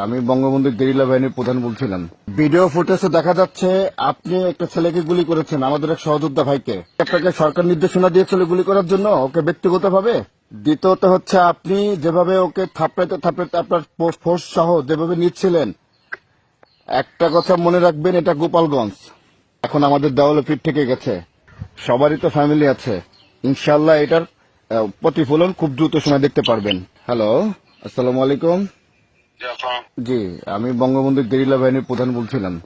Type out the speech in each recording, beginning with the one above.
আমি বঙ্গবন্ধু গেরিলা বাহিনীর প্রধান বলছিলাম। ভিডিও ফুটেজে দেখা যাচ্ছে আপনি একটা ছেলেকে গুলি করেছেন, আমাদের এক সহযোদ্ধা ভাইকে। আপনাকে সরকার নির্দেশনা দিয়েছিল গুলি করার জন্য, ওকে ব্যক্তিগতভাবে? দ্বিতীয়ত হচ্ছে আপনি যেভাবে ওকে থাপড়াইতে থাপড়াইতে আপনার ফোর্স সহ যেভাবে নিচ্ছিলেন, একটা কথা মনে রাখবেন, এটা গোপালগঞ্জ। এখন আমাদের দেওয়ালে পিঠ থেকে গেছে। সবারই তো ফ্যামিলি আছে। ইনশাল্লাহ এটার প্রতিফলন খুব দ্রুত সময় দেখতে পারবেন। হ্যালো আসসালামু আলাইকুম। জি, আমি বঙ্গবন্ধু গেরিলা বাহিনীর প্রধান বলছিলাম।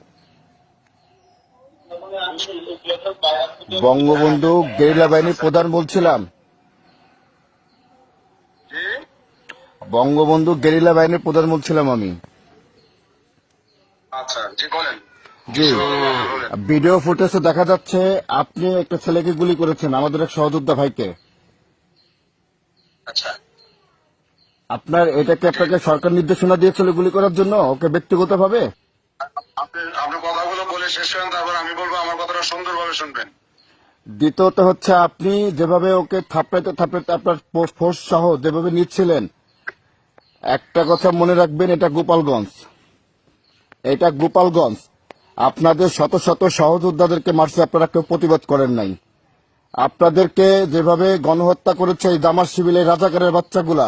বঙ্গবন্ধু গেরিলা বাহিনীর প্রধান বলছিলাম। বঙ্গবন্ধু গেরিলা বাহিনীর প্রধান বলছিলাম আমি। আচ্ছা জি। ভিডিও ফুটেজে দেখা যাচ্ছে আপনি একটা ছেলেকে গুলি করেছেন আমাদের এক সহযোদ্ধা ভাইকে। আচ্ছা। আপনার এটাকে আপনাকে সরকার নির্দেশনা দিয়েছিল গুলি করার জন্য? ওকে ব্যক্তিগতভাবে? আপনি আপনি কথাগুলো বলে শেষ করেন তারপর আমি বলব আমার কথাটা সুন্দরভাবে শুনবেন। দ্বিতীয়ত হচ্ছে আপনি যেভাবে ওকে থাপড়াইতে থাপড়াইতে আপনার ফোর্স সহ যেভাবে নিচ্ছিলেন একটা কথা মনে রাখবেন এটা গোপালগঞ্জ। এটা গোপালগঞ্জ। আপনাদের শত শত সহযোদ্ধাদেরকে মারছে আপনারা কেউ প্রতিবাদ করেন নাই। আপনাদেরকে যেভাবে গণহত্যা করেছে এই দামার শিবিলের রাজাকারের বাচ্চাগুলা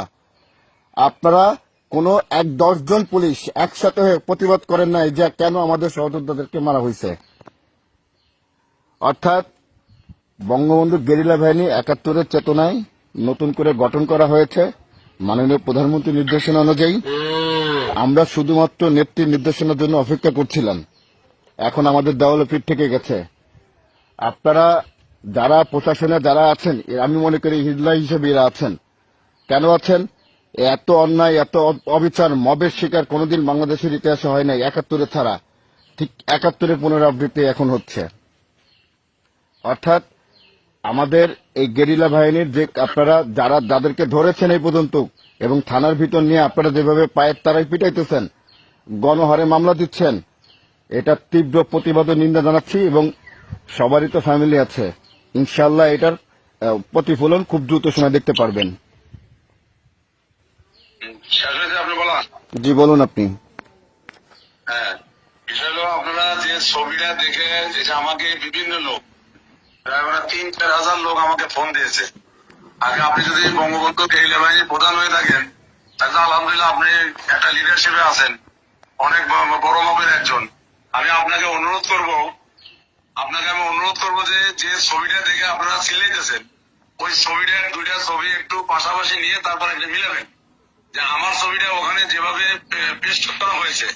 আপনারা কোনো এক দশজন পুলিশ একসাথে হয়ে প্রতিবাদ করেন নাই যে কেন আমাদের সহযোদ্ধাদেরকে মারা হয়েছে। অর্থাৎ বঙ্গবন্ধু গেরিলা বাহিনী একাত্তরের চেতনায় নতুন করে গঠন করা হয়েছে। মাননীয় প্রধানমন্ত্রী নির্দেশনা অনুযায়ী আমরা শুধুমাত্র নেত্রীর নির্দেশনার জন্য অপেক্ষা করছিলাম। এখন আমাদের দেওয়ালে পিঠ থেকে গেছে। আপনারা যারা প্রশাসনে যারা আছেন, আমি মনে করি হিজলা হিসেবে এরা আছেন। কেন আছেন? এত অন্যায়, এত অবিচার, মবের শিকার কোনোদিন বাংলাদেশের ইতিহাসে হয় নাই। একাত্তরে ছাড়া। ঠিক একাত্তরের পুনরাবৃত্তি এখন হচ্ছে। অর্থাৎ আমাদের এই গেরিলা বাহিনীর যে আপনারা যারা, যাদেরকে ধরেছেন এই পর্যন্ত এবং থানার ভিতর নিয়ে আপনারা যেভাবে পায়ের তারাই পিটাইতেছেন, গণহারে মামলা দিচ্ছেন, এটা তীব্র প্রতিবাদ নিন্দা জানাচ্ছি এবং সবারই তো ফ্যামিলি আছে। ইনশাল্লাহ এটার প্রতিফলন খুব দ্রুত সময় দেখতে পারবেন। শেষ হয়েছে আপনি বলা? জি বলুন আপনি। হ্যাঁ বিষয় হলো আপনারা যে ছবিটা দেখে আমাকে বিভিন্ন লোক প্রায় তিন চার হাজার লোক আমাকে ফোন দিয়েছে। আগে আপনি যদি বঙ্গবন্ধু গেরিলা বাহিনীর প্রধান হয়ে থাকেন তাহলে আলহামদুলিল্লাহ আপনি একটা লিডারশিপে আছেন। অনেক বড় মাপের একজন। আমি আপনাকে অনুরোধ করব আপনাকে আমি অনুরোধ করব যে যে ছবিটা দেখে আপনারা চিল্লাইতেছেন ওই ছবিটার দুইটা ছবি একটু পাশাপাশি নিয়ে তারপর একটা মিলাবেন। যে আমার ছবিটা ওখানে যেভাবে পেস্ট করা হয়েছে,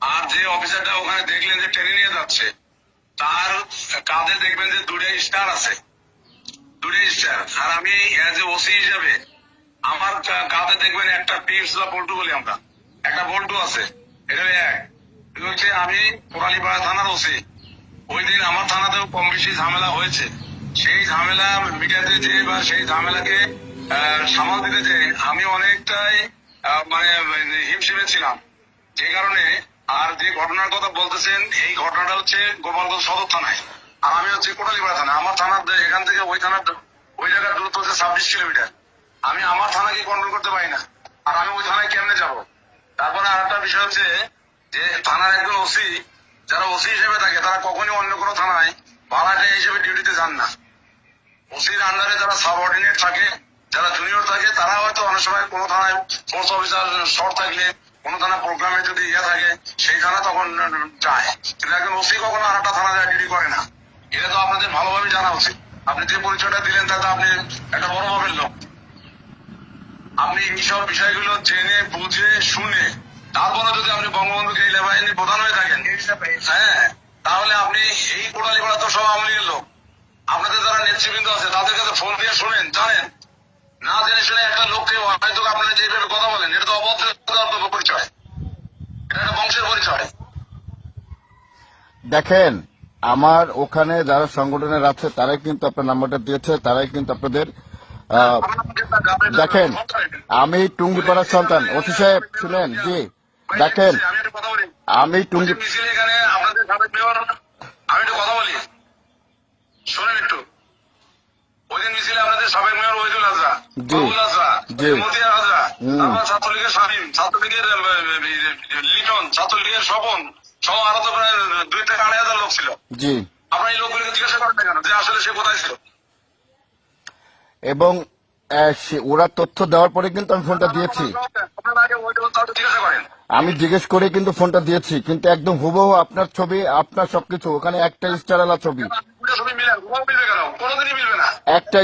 আর যে অফিসারটা ওখানে দেখলেন যে ট্রেনে নিয়ে যাচ্ছে, তার কাঁধে দেখবেন যে দুটো স্টার আছে। দুটো স্টার আর আমি অ্যাজ এ ওসি হিসাবে আমার কা- কাঁধে দেখবেন একটা টিপস বা বল্টু বলি আমরা। একটা বল্টু আছে। এটা এক। হচ্ছে আমি কোরালীপাড়া থানার ওসি ওই দিন আমার থানাতেও কম বেশি ঝামেলা হয়েছে। সেই ঝামেলা মিটাতে যে বা সেই ঝামেলাকে সামাল দিতে যে আমি অনেকটাই মানে হিমশিমে ছিলাম যে কারণে আর যে ঘটনার কথা বলতেছেন, এই ঘটনাটা হচ্ছে গোপালগঞ্জ সদর থানায়। আর আমি হচ্ছে কোটালীপাড়া থানা। আমার থানার এখান থেকে ওই থানার ওই জায়গার দূরত্ব হচ্ছে ছাব্বিশ কিলোমিটার। আমি আমার থানাকে কন্ট্রোল করতে পারি না। আর আমি ওই থানায় কেমনে যাব? তারপরে আর একটা বিষয় হচ্ছে যে থানার একজন ওসি, যারা ওসি হিসেবে থাকে, তারা কখনই অন্য কোনো থানায় ভাড়াটে হিসেবে ডিউটিতে যান না। ওসির আন্ডারে যারা সাবঅর্ডিনেট থাকে যারা জুনিয়র থাকে তারা হয়তো অনেক সময় কোনো থানায় ফোর্স অফিসার শর্ট থাকলে কোনো থানা প্রোগ্রামে যদি ইয়ে থাকে সেই থানা তখন যায়। কিন্তু একজন ওসি কখনো আর একটা থানা যায় ডিউটি করে না। এটা তো আপনাদের ভালোভাবে জানা উচিত। আপনি যে পরিচয়টা দিলেন তাতে আপনি একটা বড় ভাবের লোক। আপনি এইসব বিষয়গুলো জেনে বুঝে শুনে তারপরে যদি আপনি বঙ্গবন্ধু গেরিলা বাহিনীর প্রধান হয়ে থাকেন হ্যাঁ তাহলে আপনি এই কোটালি করা তো সব আওয়ামী লীগের লোক। আপনাদের যারা নেতৃবৃন্দ আছে তাদের কাছে ফোন দিয়ে শুনেন জানেন। না জেনে শুনে একটা লোককে হয়তো আপনারা যেভাবে কথা বলেন এটা তো অভদ্র পরিচয়। এটা একটা বংশের পরিচয়। দেখেন আমার ওখানে যারা সংগঠনের আছে তারাই কিন্তু আপনার নাম্বারটা দিয়েছে তারাই কিন্তু আপনাদের আহ, দেখেন আমি টুঙ্গিপাড়ার সন্তান। ওসি সাহেব শুনেন জি দেখেন আমি টুঙ্গি আমি একটু কথা বলি। শোনেন একটু। আপনাদের সাবেক মেয়র হাজরা বাবুল হাজরা জি। মতিয়ার হাজরা। তারপর ছাত্রলীগের শামীম ছাত্রলীগের লিটন ছাত্রলীগের স্বপন সহ আরও তো প্রায় দুই থেকে আড়াই হাজার লোক ছিল। জি। আপনার এই লোকগুলোকে জিজ্ঞাসা করেন কেন? যে আসলে সে কোথায় ছিল? এবং ওরা তথ্য দেওয়ার পরে কিন্তু আমি ফোনটা দিয়েছি। আমি জিজ্ঞেস করে কিন্তু ফোনটা দিয়েছি কিন্তু একদম হুবহু আপনার ছবি আপনার সবকিছু ওখানে একটা স্টার আলা ছবি কোনোদিনই মিলবে না। একটা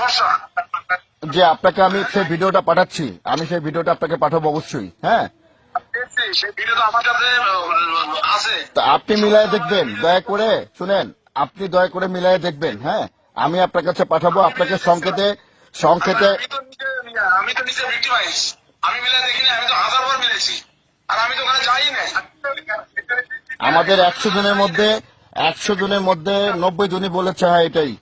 ফর্সা। যে আপনাকে আমি সেই ভিডিওটা পাঠাচ্ছি আমি সেই ভিডিওটা আপনাকে পাঠাবো অবশ্যই হ্যাঁ? আপনি মিলায় দেখবেন দয়া করে শুনেন আপনি দয়া করে মিলায় দেখবেন হ্যাঁ? আমি আপনার কাছে পাঠাবো আপনাকে সংকেতে সংকেতে আমি তো নিজে আমি তো নিজে ভিক্টিমাইজ আমি মিলে দেখিনি আমি তো হাজার বার মিলেছি আর আমি তো ওখানে যাই নাই। আমাদের একশো জনের মধ্যে একশো জনের মধ্যে নব্বই জনই বলেছে হ্যাঁ এটাই।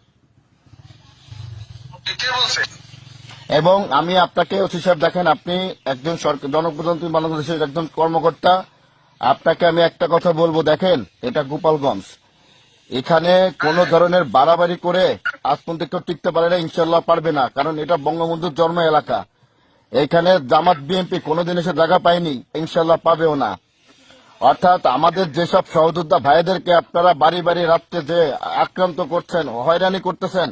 এবং আমি আপনাকে ওসি সাহেব দেখেন আপনি একজন জনপ্রতিনিধি বাংলাদেশের একজন কর্মকর্তা। আপনাকে আমি একটা কথা বলব দেখেন এটা গোপালগঞ্জ। এখানে কোন ধরনের বাড়াবাড়ি করে আজ পর্যন্ত কেউ টিকতে পারে না ইনশাল্লাহ পারবে না কারণ এটা বঙ্গবন্ধুর জন্ম এলাকা। এখানে জামাত বিএনপি কোনোদিন এসে জায়গা পায়নি ইনশাল্লাহ পাবেও না। অর্থাৎ আমাদের যেসব সহযোদ্ধা ভাইদেরকে আপনারা বাড়ি বাড়ি রাত্রে যে আক্রান্ত করছেন, হয়রানি করতেছেন,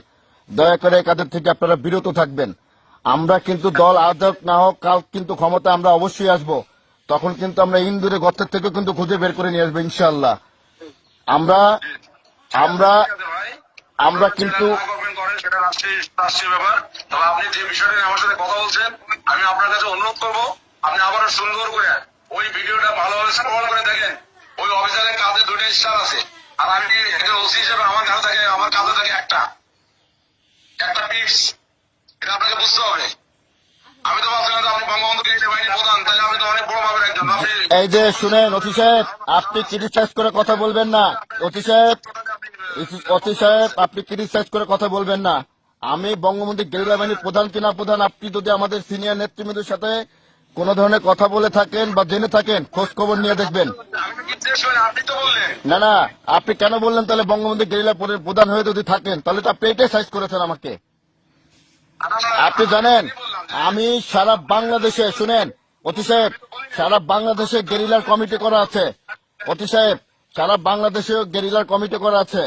দয়া করে কাজের থেকে আপনারা বিরত থাকবেন। আমরা কিন্তু দল আজ হোক না হোক, কাল কিন্তু ক্ষমতা আমরা অবশ্যই আসব। তখন কিন্তু আমরা ইন্দুরে গর্তের থেকে কিন্তু খুঁজে বের করে নিয়ে আসব ইনশাল্লাহ আমরা আমরা আমরা কিন্তু আপনি যে বিষয়টা আমার সাথে কথা বলছেন আমি আপনার কাছে অনুরোধ করব, আপনি আবারও সুন্দর করে ওই ভিডিওটা ভালোভাবে স্ক্রল করে দেখেন। ওই অফিসারের কাঁধে দুটো স্টার আছে। আর আমি একজন ওসি হিসেবে আমার কাছে থাকে, আমার কাঁধে থাকে একটা। একটা পিপস এটা আপনাকে বুঝতে হবে। এই যে শুনেন, অতি সাহেব, আপনি ক্রিটিসাইজ করে কথা বলবেন না। অতি সাহেব অতি সাহেব আপনি ক্রিটিসাইজ করে কথা বলবেন না। আমি বঙ্গবন্ধু গেরিলা বাহিনীর প্রধান কিনা প্রধান, আপনি যদি আমাদের সিনিয়র নেতৃবৃন্দের সাথে কোন ধরনের কথা বলে থাকেন বা জেনে থাকেন, খোঁজ খবর নিয়ে দেখবেন। না না, আপনি কেন বললেন তাহলে বঙ্গবন্ধু গেরিলা প্রধান হয়ে যদি থাকেন, তাহলে তো আপনি এটাই সাইজ করেছেন আমাকে। আপনি জানেন, আমি সারা বাংলাদেশে, শুনেন, অতি সাহেব, সারা বাংলাদেশে গেরিলার কমিটি করা আছে। অতি সাহেব, সারা বাংলাদেশে গেরিলার কমিটি করা আছে।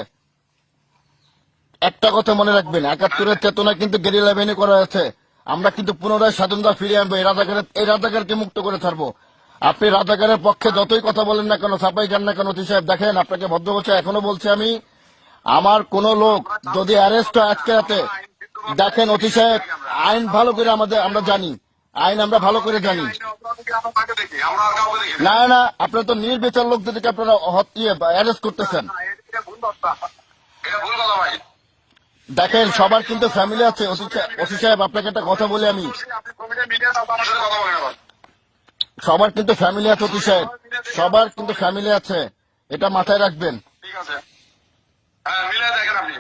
একটা কথা মনে রাখবেন, একাত্তরের চেতনা কিন্তু গেরিলা বাহিনী করা আছে। আমরা কিন্তু পুনরায় স্বাধীনতা ফিরিয়ে আনব, এই রাজাকারের এই রাজাকারকে মুক্ত করে ছাড়বো। আপনি রাজাকারের পক্ষে যতই কথা বলেন না কেন সাপাই যান না কেন অতি সাহেব, দেখেন, আপনাকে ভদ্র বলছে এখনও বলছি আমি, আমার কোন লোক যদি অ্যারেস্ট হয় আজকে রাতে, দেখেন অতি সাহেব, আইন ভালো করে আমাদের আমরা জানি, আইন আমরা ভালো করে জানি। না না, আপনারা তো নির্বিচার লোকদেরকে আপনারা হত- ইয়ে অ্যারেস্ট করতেছেন। দেখেন, সবার কিন্তু ফ্যামিলি আছে। ওসি সাহেব- আপনাকে একটা কথা বলি আমি। সবার কিন্তু ফ্যামিলি আছে, ওসি সাহেব। সবার কিন্তু ফ্যামিলি আছে। এটা মাথায় রাখবেন। ঠিক আছে। হ্যাঁ মিলে দেখেন আপনি।